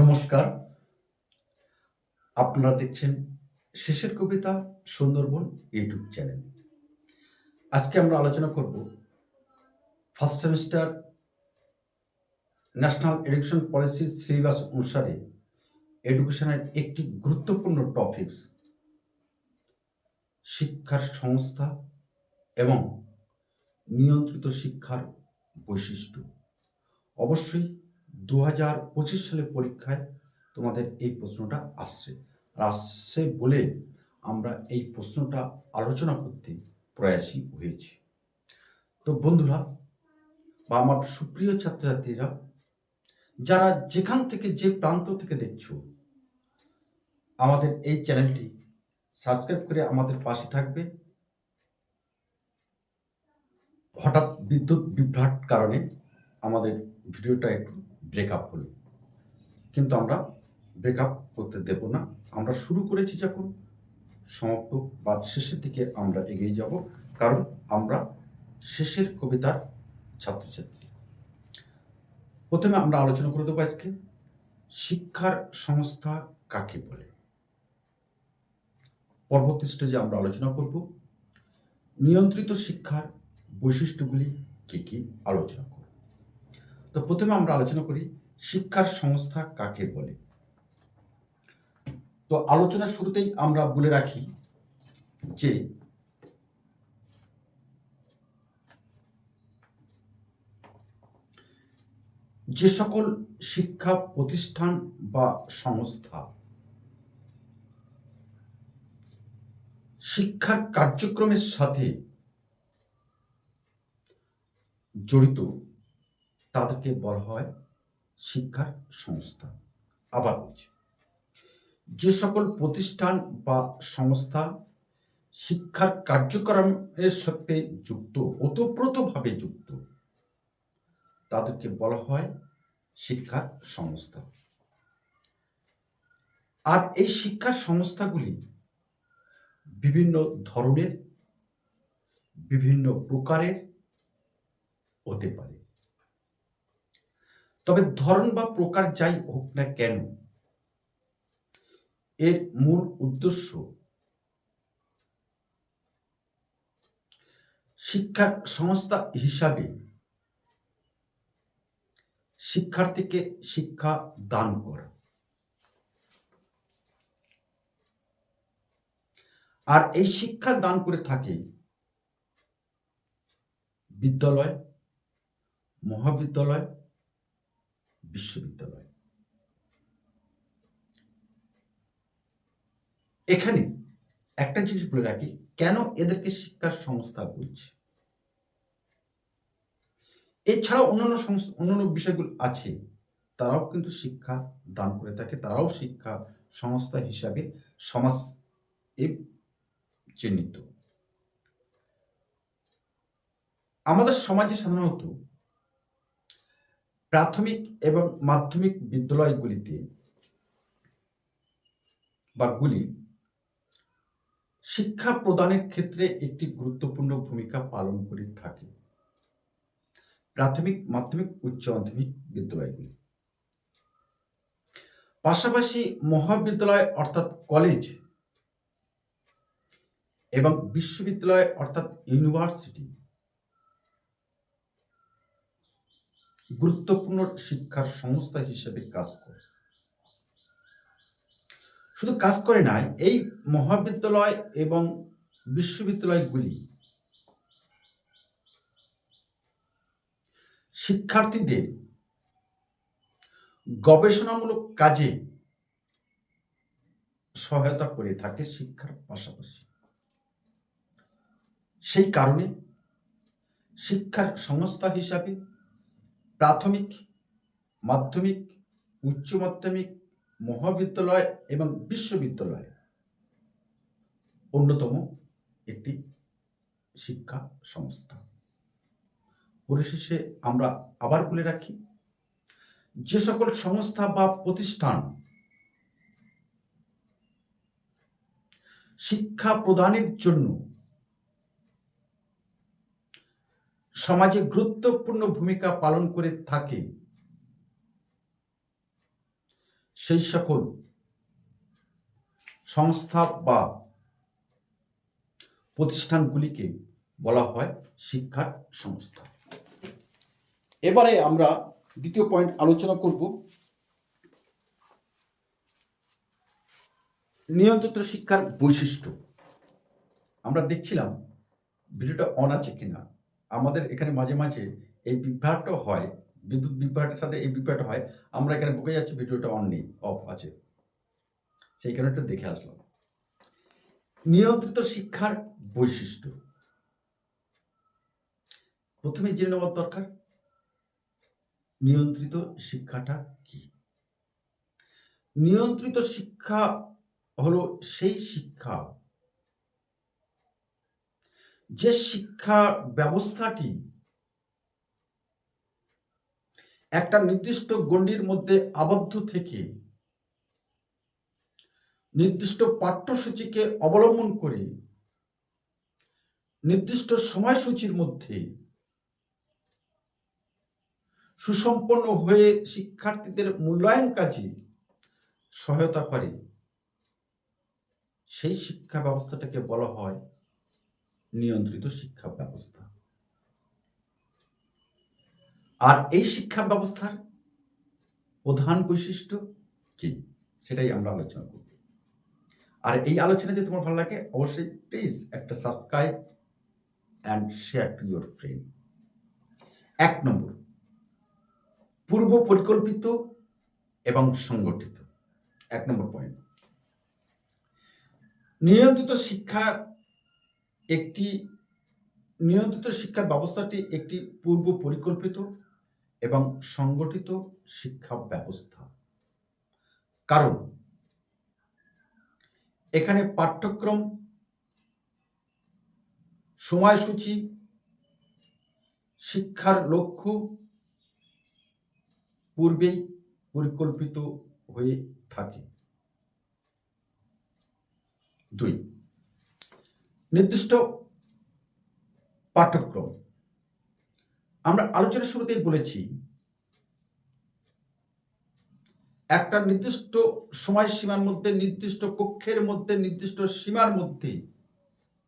নমস্কার। আপনারা দেখছেন শেষের কবিতা সুন্দরবন ইউটিউব চ্যানেল। আজকে আমরা আলোচনা করব first semester national education policy syllabus অনুসারে এডুকেশনের একটি গুরুত্বপূর্ণ টপিকস শিক্ষার সংস্থা এবং নিয়ন্ত্রিত শিক্ষার বৈশিষ্ট্য। অবশ্যই দু হাজার পঁচিশ সালে পরীক্ষায় তোমাদের এই প্রশ্নটা আসছে। আর আসছে বলে আমরা এই প্রশ্নটা আলোচনা করতে প্রয়াসী হয়েছি। তো বন্ধুরা, বা আমার সুপ্রিয় ছাত্রছাত্রীরা, যারা যেখান থেকে যে প্রান্ত থেকে দেখছ, আমাদের এই চ্যানেলটি সাবস্ক্রাইব করে আমাদের পাশে থাকবে। হঠাৎ বিদ্যুৎ বিভ্রাট কারণে আমাদের ভিডিওটা একটু ব্রেকআপ হলো। কিন্তু আমরা ব্রেকআপ করতে দেব না। আমরা শুরু করেছি যখন, সমাপ্ত বা শেষের দিকে আমরা এগিয়ে যাব, কারণ আমরা শেষের কবিতার ছাত্রছাত্রী। প্রথমে আমরা আলোচনা করে দেবো আজকে, শিক্ষার সংস্থা কাকে বলে? পরবর্তী স্টেজে আমরা আলোচনা করব, নিয়ন্ত্রিত শিক্ষার বৈশিষ্ট্যগুলি কি কি আলোচনা করব। তো প্রথমে আমরা আলোচনা করি শিক্ষার সংস্থা কাকে বলে। তো আলোচনার শুরুতেই আমরা বলে রাখি যে যে সকল শিক্ষা প্রতিষ্ঠান বা সংস্থা শিক্ষার কার্যক্রমের সাথে জড়িত তাদেরকে বলা হয় শিক্ষার সংস্থা। আবার বলছি, যে সকল প্রতিষ্ঠান বা সংস্থা শিক্ষার কার্যক্রমের সাথে যুক্ত, ওতপ্রোতভাবে যুক্ত, তাদেরকে বলা হয় শিক্ষার সংস্থা। আর এই শিক্ষার সংস্থাগুলি বিভিন্ন ধরনের, বিভিন্ন প্রকারের হতে পারে। তবে ধরন বা প্রকার যাই হোক না কেন, এর মূল উদ্দেশ্য শিক্ষার সংস্থা হিসাবে শিক্ষার্থীকে শিক্ষা দান করা। আর এই শিক্ষা দান করে থাকে বিদ্যালয়, মহাবিদ্যালয় বিশ্ববিদ্যালয়। এখানে একটা জিনিস বলে রাখি, কেন এদেরকে শিক্ষার সংস্থা বলছে? এছাড়াও অন্যান্য সংস্থা, অন্যান্য বিষয়গুলো আছে, তারাও কিন্তু শিক্ষা দান করে থাকে, তারাও শিক্ষা সংস্থা হিসাবে সমাজ এ চিহ্নিত। আমাদের সমাজে সাধারণত প্রাথমিক এবং মাধ্যমিক বিদ্যালয়গুলিতে বা গুলি শিক্ষা প্রদানের ক্ষেত্রে একটি গুরুত্বপূর্ণ ভূমিকা পালন করে থাকে। প্রাথমিক, মাধ্যমিক, উচ্চ মাধ্যমিক বিদ্যালয়গুলি। পাশাপাশি মহাবিদ্যালয় অর্থাৎ কলেজ এবং বিশ্ববিদ্যালয় অর্থাৎ ইউনিভার্সিটি গুরুত্বপূর্ণ শিক্ষার সংস্থা হিসেবে কাজ করে। শুধু কাজ করে নাই, এই মহাবিদ্যালয় এবং বিশ্ববিদ্যালয়গুলি শিক্ষার্থীদের গবেষণামূলক কাজে সহায়তা করে থাকে শিক্ষার পাশাপাশি। সেই কারণে শিক্ষার সংস্থা হিসাবে প্রাথমিক, মাধ্যমিক, উচ্চ মাধ্যমিক, মহাবিদ্যালয় এবং বিশ্ববিদ্যালয় অন্যতম একটি শিক্ষা সংস্থা। পরিশেষে আমরা আবার বলে রাখি, যে সকল সংস্থা বা প্রতিষ্ঠান শিক্ষা প্রদানের জন্য সমাজে গুরুত্বপূর্ণ ভূমিকা পালন করে থাকে। সেই সকল সংস্থা বা প্রতিষ্ঠানগুলিকে বলা হয় শিক্ষার সংস্থা। এবারে আমরা দ্বিতীয় পয়েন্ট আলোচনা করব। নিয়ন্ত্রিত শিক্ষার বৈশিষ্ট্য। আমরা দেখছিলাম, ভিডিওটা অন আছে কিনা। আমাদের এখানে মাঝে মাঝে এই বিভ্রাটও হয়, বিদ্যুৎ বিভ্রাটের সাথে এই বিভ্রাট হয়। আমরা এখানে বুকে যাচ্ছি, ভিডিওটা অন নেই অফ আছে। সেই কারণে একটু দেখে আসলাম। নিয়ন্ত্রিত শিক্ষার বৈশিষ্ট্য। প্রথমে জেনে নেওয়ার দরকার, নিয়ন্ত্রিত শিক্ষাটা কি? নিয়ন্ত্রিত শিক্ষা হলো সেই শিক্ষা যে শিক্ষা ব্যবস্থাটি একটা নির্দিষ্ট গণ্ডির মধ্যে আবদ্ধ থেকে নির্দিষ্ট পাঠ্যসূচিকে অবলম্বন করে নির্দিষ্ট সময়সূচির মধ্যে সুসম্পন্ন হয়ে শিক্ষার্থীদের মূল্যায়ন কাজে সহায়তা করে, সেই শিক্ষা ব্যবস্থাটাকে বলা হয় নিয়ন্ত্রিত শিক্ষা ব্যবস্থা। আর এই শিক্ষা ব্যবস্থার প্রধান বৈশিষ্ট্য কি? সেটাই আমরা আলোচনা করব। আর এই আলোচনা যদি তোমার ভালো লাগে, অবশ্যই প্লিজ একটা subscribe and share to your friend এক নম্বর, পূর্ব পরিকল্পিত এবং সংগঠিত। এক নম্বর পয়েন্ট নিয়ন্ত্রিত শিক্ষা একটি নিয়ন্ত্রিত শিক্ষা ব্যবস্থাটি একটি পূর্ব পরিকল্পিত এবং সংগঠিত শিক্ষা ব্যবস্থা। কারণ এখানে পাঠ্যক্রম, সময়সূচি, শিক্ষার লক্ষ্য পূর্বেই পরিকল্পিত হয়ে থাকে। দুই নির্দিষ্ট পাঠ্যক্রম। আমরা আলোচনার শুরুতেই বলেছি, একটা নির্দিষ্ট সময়সীমার মধ্যে, নির্দিষ্ট কক্ষের মধ্যে, নির্দিষ্ট সীমার মধ্যে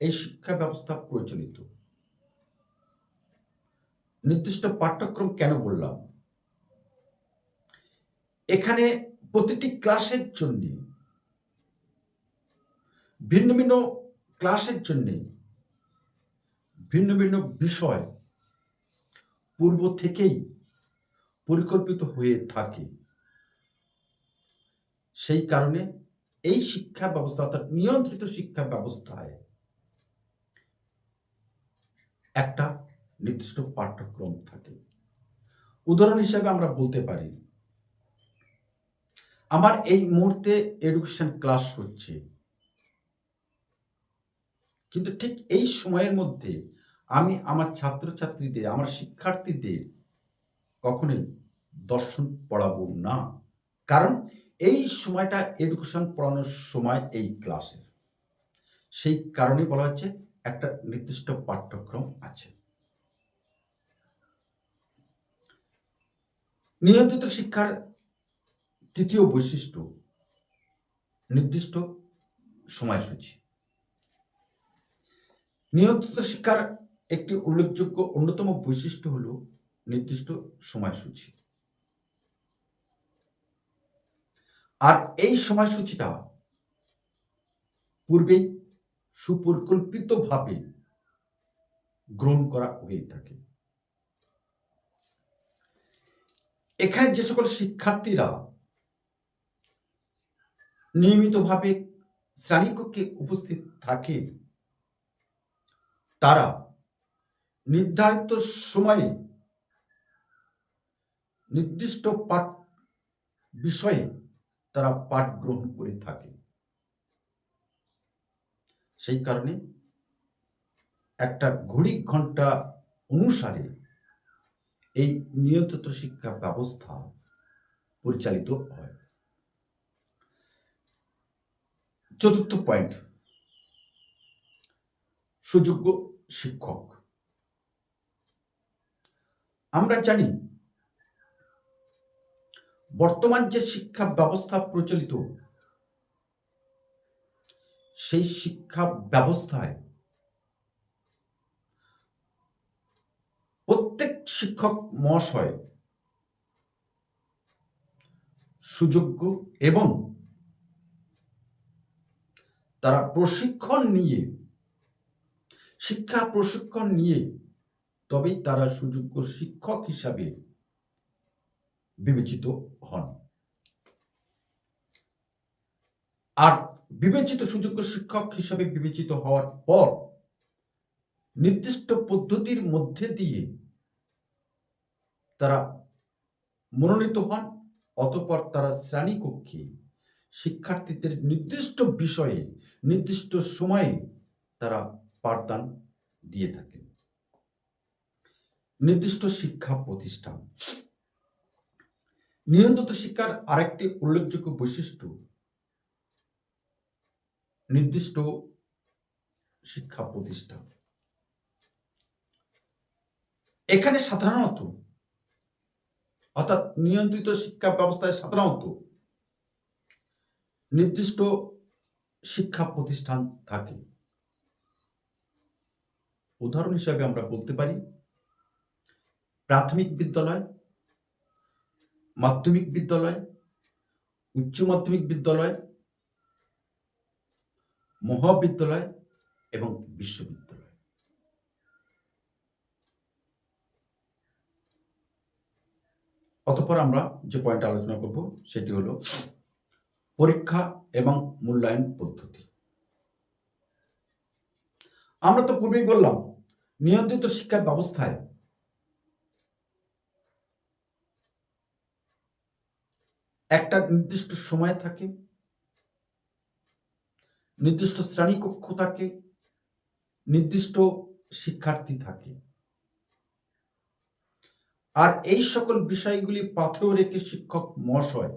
এই শিক্ষা ব্যবস্থা প্রচলিত। নির্দিষ্ট পাঠ্যক্রম কেন বললাম? এখানে প্রতিটি ক্লাসের জন্য ভিন্ন ভিন্ন ক্লাসের জন্যে ভিন্ন ভিন্ন বিষয় পূর্ব থেকেই পরিকল্পিত হয়ে থাকে। সেই কারণে এই শিক্ষা ব্যবস্থা অর্থাৎ নিয়ন্ত্রিত শিক্ষা ব্যবস্থায় একটা নির্দিষ্ট পাঠ্যক্রম থাকে। উদাহরণ হিসাবে আমরা বলতে পারি, আমার এই মুহূর্তে এডুকেশন ক্লাস হচ্ছে। কিন্তু ঠিক এই সময়ের মধ্যে আমি আমার ছাত্রছাত্রীদের, আমার শিক্ষার্থীদের কখনোই দর্শন পড়াবো না। কারণ এই সময়টা এডুকেশন পড়ানোর সময় এই ক্লাসের সেই কারণে বলা হচ্ছে একটা নির্দিষ্ট পাঠ্যক্রম আছে। নিয়ন্ত্রিত শিক্ষার তৃতীয় বৈশিষ্ট্য, নির্দিষ্ট সময়সূচি। নিয়ন্ত্রিত শিক্ষার একটি উল্লেখযোগ্য অন্যতম বৈশিষ্ট্য হল নির্দিষ্ট সময়সূচি। আর এই সময়সূচিটা পূর্বেই সুপরিকল্পিতভাবে গ্রহণ করা হয়ে থাকে। এখানে যে সকল শিক্ষার্থীরা নিয়মিতভাবে শ্রেণীকক্ষে উপস্থিত থাকে তারা নির্ধারিত সময়ে নির্দিষ্ট পাঠ বিষয়ে তারা পাঠ গ্রহণ করে থাকে। সেই কারণে একটা ঘড়ি ঘণ্টা অনুসারে এই নিয়ন্ত্রিত শিক্ষা ব্যবস্থা পরিচালিত হয়। চতুর্থ পয়েন্ট সুযোগ্য শিক্ষক। আমরা জানি বর্তমান যে শিক্ষা ব্যবস্থা প্রচলিত, সেই শিক্ষা ব্যবস্থায় প্রত্যেক শিক্ষক মহাশয় সুযোগ্য এবং তারা প্রশিক্ষণ নিয়ে শিক্ষা প্রশিক্ষণ নিয়ে তবেই তারা সুযোগ্য শিক্ষক হিসাবে বিবেচিত হন। আর বিবেচিত সুযোগ্য শিক্ষক হিসাবে বিবেচিত হওয়ার পর নির্দিষ্ট পদ্ধতির মধ্যে দিয়ে তারা মনোনীত হন, অতপর তারা শ্রেণীকক্ষে শিক্ষার্থীদের নির্দিষ্ট বিষয়ে, নির্দিষ্ট সময়ে তারা পাঠদান দিয়ে থাকেন। নির্দিষ্ট শিক্ষা প্রতিষ্ঠান। নিয়ন্ত্রিত শিক্ষার আরেকটি উল্লেখযোগ্য বৈশিষ্ট্য নির্দিষ্ট শিক্ষা প্রতিষ্ঠান। এখানে সাধারণত, অর্থাৎ নিয়ন্ত্রিত শিক্ষা ব্যবস্থায় সাধারণত নির্দিষ্ট শিক্ষা প্রতিষ্ঠান থাকে। উদাহরণ হিসাবে আমরা বলতে পারি, প্রাথমিক বিদ্যালয়, মাধ্যমিক বিদ্যালয়, উচ্চ মাধ্যমিক বিদ্যালয়, মহাবিদ্যালয় এবং বিশ্ববিদ্যালয়। অতঃপর আমরা যে পয়েন্ট আলোচনা করব, সেটি হলো পরীক্ষা এবং মূল্যায়ন পদ্ধতি। আমরা তো পূর্বেই বললাম, নিয়ন্ত্রিত শিক্ষা ব্যবস্থায় একটা নির্দিষ্ট সময় থাকে, নির্দিষ্ট শ্রেণীকক্ষ থাকে, নির্দিষ্ট শিক্ষার্থী থাকে। আর এই সকল বিষয়গুলি পাথেও রেখে শিক্ষক মহাশয়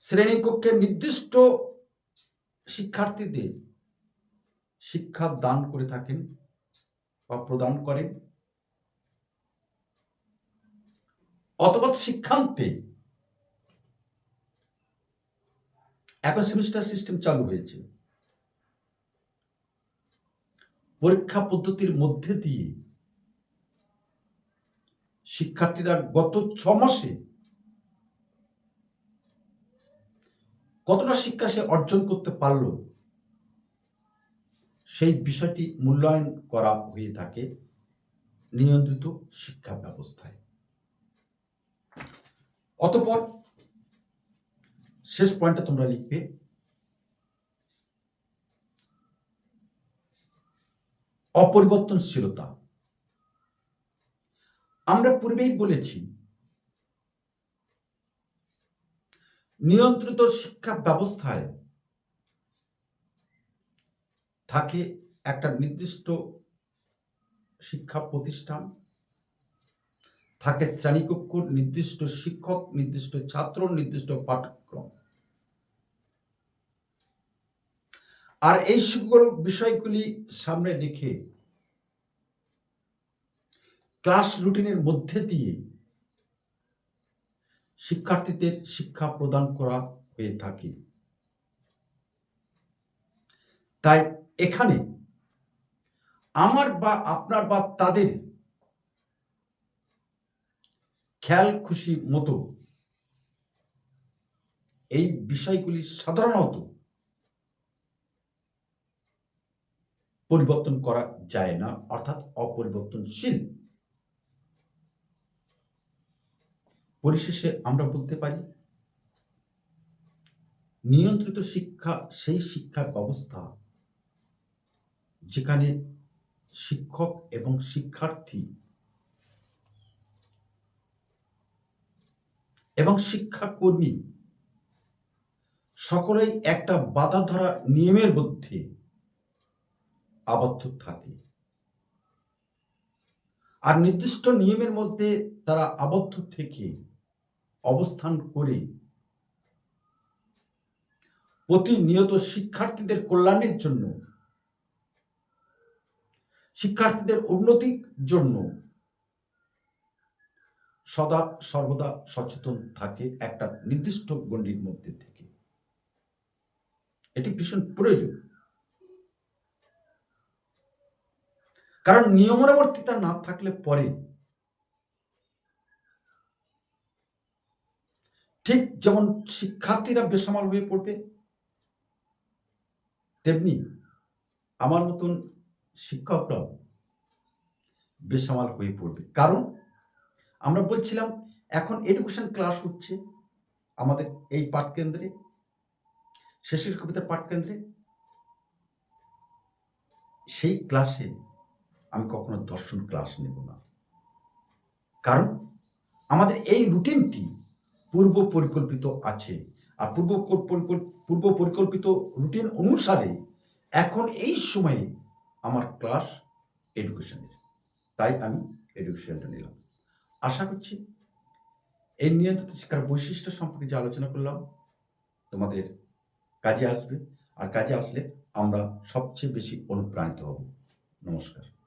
শ্রেণীকক্ষে নির্দিষ্ট শিক্ষার্থীদের শিক্ষা দান করে থাকেন বা প্রদান করেন। অথবা শিক্ষান্তে এখন সেমিস্টার সিস্টেম চালু হয়েছে। পরীক্ষা পদ্ধতির মধ্যে দিয়ে শিক্ষার্থীরা গত ছ মাসে কতটা শিক্ষা সে অর্জন করতে পারল, সেই বিষয়টি মূল্যায়ন করা হয়ে থাকে নিয়ন্ত্রিত শিক্ষা ব্যবস্থায়। অতপর শেষ পয়েন্টটা তোমরা লিখবে। অপরিবর্তনশীলতা। আমরা পূর্বেই বলেছি নিয়ন্ত্রিত শিক্ষা ব্যবস্থায় থাকে একটা নির্দিষ্ট শিক্ষা প্রতিষ্ঠান, থাকে শ্রেণীকক্ষ নির্দিষ্ট শিক্ষক, নির্দিষ্ট ছাত্র, নির্দিষ্ট পাঠ্যক্রম। আর এই সকল বিষয়গুলি সামনে রেখে ক্লাস রুটিনের মধ্যে দিয়ে শিক্ষার্থীদের শিক্ষা প্রদান করা হয়ে থাকে। তাই এখানে আমার বা আপনার বা তাদের খেয়াল খুশি মতো এই বিষয়গুলি সাধারণত পরিবর্তন করা যায় না, অর্থাৎ অপরিবর্তনশীল। পরিশেষে আমরা বলতে পারি, নিয়ন্ত্রিত শিক্ষা, সেই শিক্ষা ব্যবস্থা যেখানে শিক্ষক এবং শিক্ষার্থী এবং শিক্ষাকর্মী সকলেই একটা বাধা ধরা নিয়মের মধ্যে আবদ্ধ থাকে। আর নির্দিষ্ট নিয়মের মধ্যে তারা আবদ্ধ থেকে অবস্থান করে। প্রতিনিয়ত শিক্ষার্থীদের কল্যাণের জন্য, শিক্ষার্থীদের উন্নতির জন্য সদা সর্বদা সচেতন থাকে একটা নির্দিষ্ট গণ্ডির মধ্যে থেকে। এটি ভীষণ প্রয়োজন। কারণ নিয়মানুবর্তিতা না থাকলে পরে ঠিক যেমন শিক্ষার্থীরা বেসামাল হয়ে পড়বে, তেমনি আমার মতন শিক্ষকরাও বেসামাল হয়ে পড়বে। কারণ আমরা বলছিলাম, এখন এডুকেশন ক্লাস হচ্ছে আমাদের এই পাঠকেন্দ্রে, শেষের কবিতার পাঠকেন্দ্রে। সেই ক্লাসে আমি কখনো দর্শন ক্লাস নেব না। কারণ আমাদের এই রুটিনটি পূর্ব পরিকল্পিত আছে। আর পূর্ব পূর্ব পরিকল্পিত রুটিন অনুসারে এখন এই সময়ে আমার ক্লাস এডুকেশনের তাই আমি এডুকেশনটা নিলাম। আশা করছি এই নিয়ন্ত্রিত শিক্ষার বৈশিষ্ট্য সম্পর্কে যে আলোচনা করলাম, তোমাদের কাজে আসবে। আর কাজে আসলে আমরা সবচেয়ে বেশি অনুপ্রাণিত হব। নমস্কার।